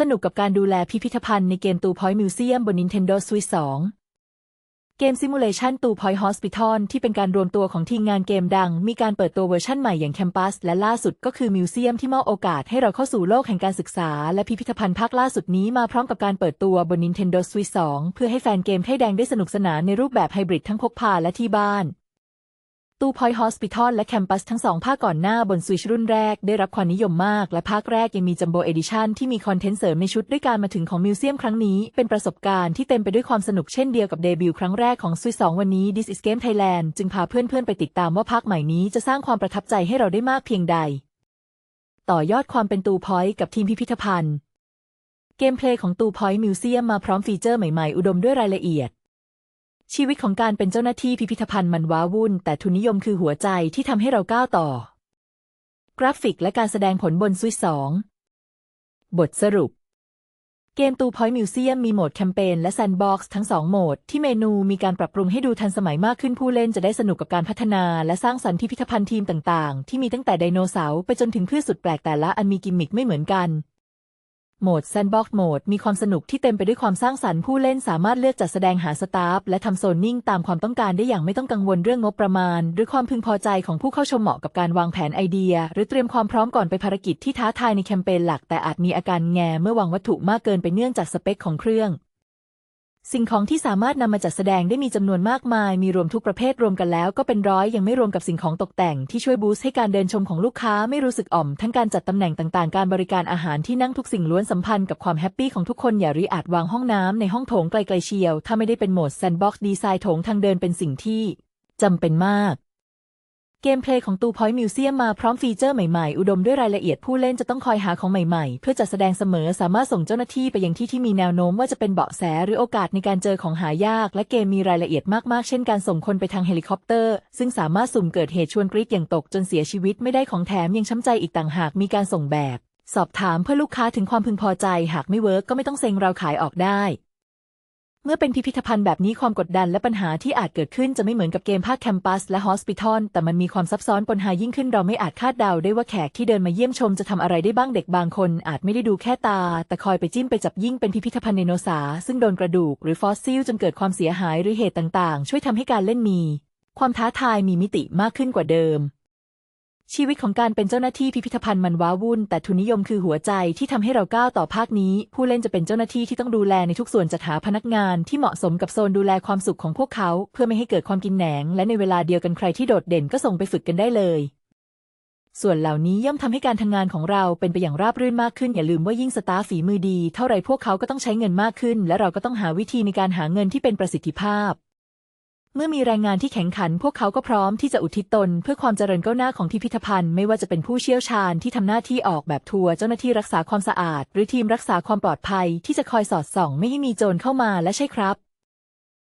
สนุกกับการดูแลพิพิธภัณฑ์ในเกมตูพอยต์มิวเซียมบน Nintendo Switch 2 เกมซิมูเลชันตูพอยต์ฮอสพิทอลที่เป็นการรวมตัวของทีมงานเกมดัง มีการเปิดตัวเวอร์ชั่นใหม่อย่างแคมปัสและล่าสุดก็คือมิวเซียมที่มอบโอกาสให้เราเข้าสู่โลกแห่งการศึกษา และพิพิธภัณฑ์ภาคล่าสุดนี้มาพร้อมกับการเปิดตัวบน Nintendo Switch 2 เพื่อให้แฟนเกมไทยแดงได้สนุกสนานในรูปแบบไฮบริดทั้งพกพาและที่บ้าน ตู้พอยต์ฮอสพิทอลและแคมปัสทั้งสองภาคก่อนหน้าบนสวิชรุ่นแรกได้รับความนิยมมาก และภาคแรกยังมีจัมโบเอดิชันที่มีคอนเทนต์เสริมในชุดด้วยการมาถึงของมิวเซียมครั้งนี้ เป็นประสบการณ์ที่เต็มไปด้วยความสนุกเช่นเดียวกับเดบิวต์ครั้งแรกของสวิช2วันนี้ This is Game Thailand จึงพาเพื่อนๆ ไปติดตามว่าภาคใหม่นี้จะสร้างความประทับใจให้เราได้มากเพียงใด ต่อยอดความเป็นตูพอยต์กับทีมพิพิธภัณฑ์ เกมเพลย์ของตูพอยต์มิวเซียมมาพร้อมฟีเจอร์ใหม่ๆ อุดมด้วยรายละเอียด ชีวิตของการเป็นเจ้าหน้าที่พิพิธภัณฑ์มันว้าวุ่น แต่ทุนนิยมคือหัวใจที่ทำให้เราก้าวต่อ กราฟิกและการแสดงผลบนสวิตสองบทสรุป เกมตูพอยต์มิวเซียมมีโหมดแคมเปญและแซนด์บ็อกซ์ทั้งสองโหมด ที่เมนูมีการปรับปรุงให้ดูทันสมัยมากขึ้นผู้เล่นจะได้สนุกกับการพัฒนาและสร้างสรรค์พิพิธภัณฑ์ทีมต่าง ๆ ที่มีตั้งแต่ไดโนเสาร์ไปจนถึงพืชสุดแปลกแต่ละอันมีกิมมิคไม่เหมือนกัน โหมดแซนด์บ็อกซ์โหมดมีความสนุกที่เต็มไปด้วยความสร้างสรรค์ผู้เล่นสามารถเลือกจัดแสดงหาสตาฟและทำโซนนิ่งตามความต้องการได้อย่างไม่ต้องกังวลเรื่องงบประมาณ หรือความพึงพอใจของผู้เข้าชมเหมาะกับการวางแผนไอเดีย หรือเตรียมความพร้อมก่อนไปภารกิจที่ท้าทายในแคมเปญหลัก แต่อาจมีอาการแงเมื่อวางวัตถุมากเกินไปเนื่องจากสเปคของเครื่อง สิ่งของที่สามารถนำมาจัดแสดงได้มีจำนวนมากมาย มีรวมทุกประเภทรวมกันแล้วก็เป็นร้อยยังไม่รวมกับสิ่งของตกแต่งที่ช่วยบูสต์ให้การเดินชมของลูกค้าไม่รู้สึกอ่อม ทั้งการจัดตำแหน่งต่างๆ การบริการอาหารที่นั่งทุกสิ่งล้วนสัมพันธ์กับความแฮปปี้ของทุกคนอย่ารีอาจวางห้องน้ำในห้องโถงไกลๆเชียว ถ้าไม่ได้เป็นโหมดแซนด์บ็อกซ์ดีไซน์โถงทางเดินเป็นสิ่งที่จำเป็นมาก เกมเพลย์ของตูพอยต์มิวเซียมมาพร้อมฟีเจอร์ใหม่ๆ อุดมด้วยรายละเอียดผู้เล่นจะต้องคอยหาของใหม่ๆ เพื่อจัดแสดงเสมอสามารถส่งเจ้าหน้าที่ไปยังที่ที่มีแนวโน้มว่าจะเป็นเบาะแสหรือโอกาสในการเจอของหายาก และเกมมีรายละเอียดมากๆ เช่นการส่งคนไปทางเฮลิคอปเตอร์ ซึ่งสามารถสุ่มเกิดเหตุชวนกรีดอย่างตกจนเสียชีวิตไม่ได้ของแถมยังช้ำใจอีกต่างหากมีการส่งแบบ สอบถามเพื่อลูกค้าถึงความพึงพอใจ หากไม่เวิร์กก็ไม่ต้องเซ็งเราขายออกได้ เมื่อเป็นพิพิธภัณฑ์แบบนี้ความกดดันและปัญหาที่อาจเกิดขึ้นจะไม่เหมือนกับเกมภาคแคมปัสและฮอสพิทอลแต่มันมีความซับซ้อนปนหายิ่งขึ้นเราไม่อาจคาดเดาได้ว่าแขกที่เดินมาเยี่ยมชมจะทำอะไรได้บ้างเด็กบางคนอาจไม่ได้ดูแค่ตา แต่คอยไปจิ้มไปจับยิ่งเป็นพิพิธภัณฑ์ไดโนเสาร์ซึ่งโดนกระดูกหรือฟอสซิลจนเกิดความเสียหายหรือเหตุต่างๆ ช่วยทำให้การเล่นมี ความท้าทายมีมิติมากขึ้นกว่าเดิม ชีวิตของการเป็นเจ้าหน้าที่พิพิธภัณฑ์มันว้าวุ่น แต่ทุนนิยมคือหัวใจที่ทำให้เราก้าวต่อภาคนี้ ผู้เล่นจะเป็นเจ้าหน้าที่ที่ต้องดูแลในทุกส่วนจัดหาพนักงานที่เหมาะสมกับโซนดูแลความสุขของพวกเขา เพื่อไม่ให้เกิดความกินแหนง และในเวลาเดียวกันใครที่โดดเด่นก็ส่งไปฝึกกันได้เลย ส่วนเหล่านี้ย่อมทำให้การทำงานของเราเป็นไปอย่างราบรื่นมากขึ้นอย่าลืมว่ายิ่งสตาฟฝีมือดี เท่าไรพวกเขาก็ต้องใช้เงินมากขึ้น และเราก็ต้องหาวิธีในการหาเงินที่เป็นประสิทธิภาพ เมื่อมีแรงงานที่แข็งขัน พวกเขาก็พร้อมที่จะอุทิศตน เพื่อความเจริญก้าวหน้าของพิพิธภัณฑ์ไม่ว่าจะเป็นผู้เชี่ยวชาญที่ทำหน้าที่ออกแบบทัวร์เจ้าหน้าที่รักษาความสะอาด หรือทีมรักษาความปลอดภัยที่จะคอยสอดส่อง ไม่ให้มีโจรเข้ามาและใช่ครับ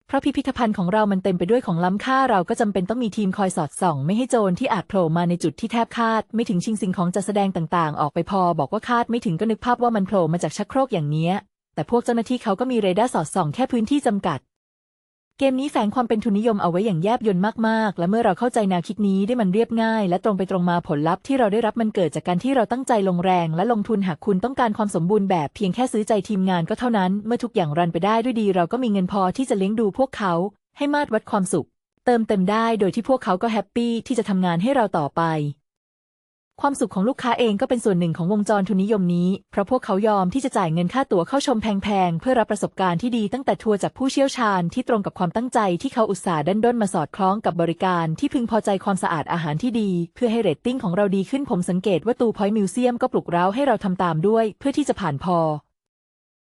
เพราะพิพิธภัณฑ์ของเรามันเต็มไปด้วยของล้ำค่าเราก็จำเป็นต้องมีทีมคอยสอดส่อง ไม่ให้โจรที่อาจโผล่มาในจุดที่แทบคาด ไม่ถึงชิงสิ่งของจัดแสดงต่างๆ ออกไปพอ บอกว่าคาดไม่ถึงก็นึกภาพว่ามันโผล่มาจากชักโครกอย่างเนี้ยแต่พวกเจ้าหน้าที่เขาก็มีเรดาร์สอดส่องแค่พื้นที่จำกัด เกมนี้แฝงความเป็นทุนนิยมเอาไว้อย่างแยบยลมากๆ และเมื่อเราเข้าใจแนวคิดนี้ได้มันเรียบง่าย และตรงไปตรงมาผลลัพธ์ที่เราได้รับมันเกิดจากการที่เราตั้งใจลงแรง และลงทุนหากคุณต้องการความสมบูรณ์แบบเพียงแค่ซื้อใจทีมงานก็เท่านั้น เมื่อทุกอย่างรันไปได้ด้วยดีเราก็มีเงินพอที่จะเลี้ยงดูพวกเขา ให้มาตรวัดความสุข เติมเต็มได้โดยที่พวกเขาก็แฮปปี้ที่จะทำงานให้เราต่อไป ความสุขของลูกค้าเองก็เป็นส่วนหนึ่งของวงจรทุนนิยมนี้ เพราะพวกเขายอมที่จะจ่ายเงินค่าตั๋วเข้าชมแพงๆ เพื่อรับประสบการณ์ที่ดีตั้งแต่ทัวร์จากผู้เชี่ยวชาญที่ตรงกับความตั้งใจที่เขาอุตส่าห์ดันด้นมาสอดคล้องกับบริการที่พึงพอใจความสะอาดอาหารที่ดี เพื่อให้เรตติ้งของเราดีขึ้นผมสังเกตว่าตูพอยต์มิวเซียมก็ปลุกเร้าให้เราทำตามด้วย เพื่อที่จะผ่านพอ